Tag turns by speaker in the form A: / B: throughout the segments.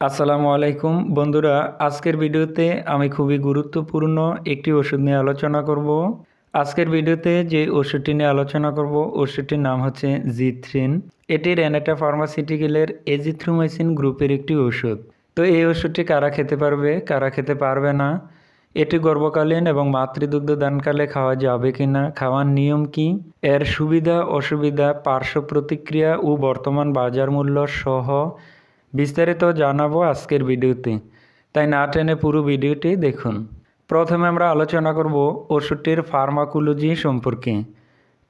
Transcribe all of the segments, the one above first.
A: আসসালামু আলাইকুম। বন্ধুরা, আজকের ভিডিওতে আমি খুবই গুরুত্বপূর্ণ একটি ওষুধ নিয়ে আলোচনা করব। আজকের ভিডিওতে যে ওষুধটি নিয়ে আলোচনা করব, ওষুধটির নাম হচ্ছে জিথ্রিন। এটি রেনেটা ফার্মাসিউটিক্যালের এজিথ্রোমাইসিন গ্রুপের একটি ওষুধ। তো এই ওষুধটি কারা খেতে পারবে, কারা খেতে পারবে না, এটি গর্ভকালীন এবং মাতৃদুগ্ধ দানকালে খাওয়া যাবে কি না খাওয়ার নিয়ম কি, এর সুবিধা, অসুবিধা, পার্শ্ব প্রতিক্রিয়া ও বর্তমান বাজার মূল্য সহ বিস্তারিত জানাব আজকের ভিডিওতে। তাই না টেনে পুরো ভিডিওটি দেখুন। প্রথমে আমরা আলোচনা করব ওষুধটির ফার্মাকোলজি সম্পর্কে।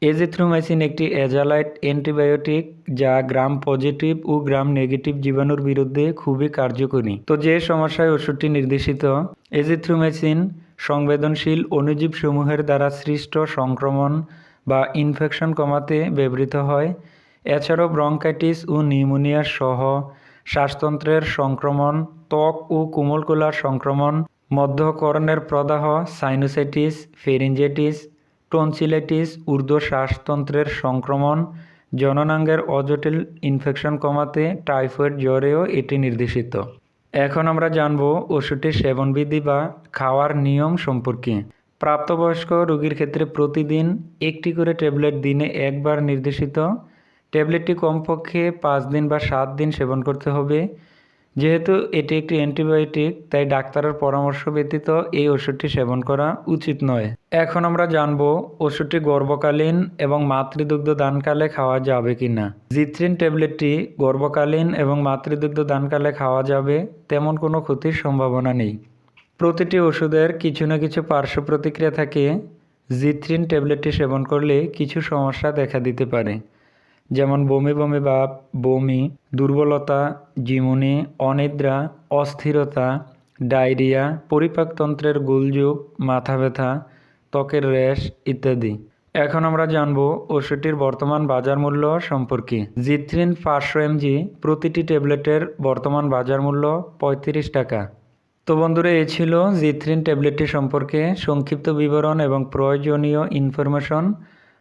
A: এজিথ্রোমাইসিন একটি অ্যাজালাইট অ্যান্টিবায়োটিক যা গ্রাম পজিটিভ ও গ্রাম নেগেটিভ জীবাণুর বিরুদ্ধে খুবই কার্যকরী। তো যে সমস্যায় ওষুধটি নির্দেশিত এজিথ্রোমাইসিন সংবেদনশীল অণুজীব সমূহের দ্বারা সৃষ্ট সংক্রমণ বা ইনফেকশন কমাতে ব্যবহৃত হয়। এছাড়াও ব্রঙ্কাইটিস ও নিউমোনিয়া সহ শ্বাসতন্ত্রের সংক্রমণ, ত্বক ও কোমলকুলার সংক্রমণ, মধ্যকর্ণের প্রদাহ সাইনোসাইটিস ফেরিঞ্জেটিস টনসিলেটিস ঊর্ধ্ব শ্বাসতন্ত্রের সংক্রমণ, জননাঙ্গের অজটিল ইনফেকশন কমাতে টাইফয়েড জ্বরেও এটি নির্দেশিত। এখন আমরা জানব ওষুধটির সেবনবিধি বা খাওয়ার নিয়ম সম্পর্কে। প্রাপ্তবয়স্ক রোগীর ক্ষেত্রে প্রতিদিন একটি করে ট্যাবলেট দিনে একবার নির্দেশিত। ট্যাবলেটটি কমপক্ষে পাঁচ দিন বা সাত দিন সেবন করতে হবে। যেহেতু এটি একটি অ্যান্টিবায়োটিক, তাই ডাক্তারের পরামর্শ ব্যতীত এই ওষুধটি সেবন করা উচিত নয়। এখন আমরা জানব ওষুধটি গর্ভকালীন এবং মাতৃদুগ্ধ দানকালে খাওয়া যাবে কি না জিথ্রিন ট্যাবলেটটি গর্ভকালীন এবং মাতৃদুগ্ধ দানকালে খাওয়া যাবে তেমন কোনো ক্ষতির সম্ভাবনা নেই। প্রতিটি ওষুধের কিছু না কিছু পার্শ্ব প্রতিক্রিয়া থাকে। জিথ্রিন ট্যাবলেটটি সেবন করলে কিছু সমস্যা দেখা দিতে পারে। যেমন বমি বমি ভাব, বমি, দুর্বলতা, জিমুনি, অনিদ্রা, অস্থিরতা, ডায়রিয়া পরিপাকতন্ত্রের গোলযোগ, মাথা ব্যথা, ত্বকের র্যাশ ইত্যাদি। এখন আমরা জানব ওষুধটির বর্তমান বাজার মূল্য সম্পর্কে। জিথ্রিন পাঁচশো এমজি প্রতিটি ট্যাবলেটের বর্তমান বাজার মূল্য পঁয়ত্রিশ টাকা। তো বন্ধুরা এ ছিল জিথ্রিন ট্যাবলেটটি সম্পর্কে সংক্ষিপ্ত বিবরণ এবং প্রয়োজনীয় ইনফরমেশন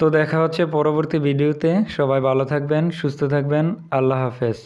A: তো দেখা হচ্ছে পরবর্তী ভিডিওতে। সবাই ভালো থাকবেন সুস্থ থাকবেন। আল্লাহ হাফেজ।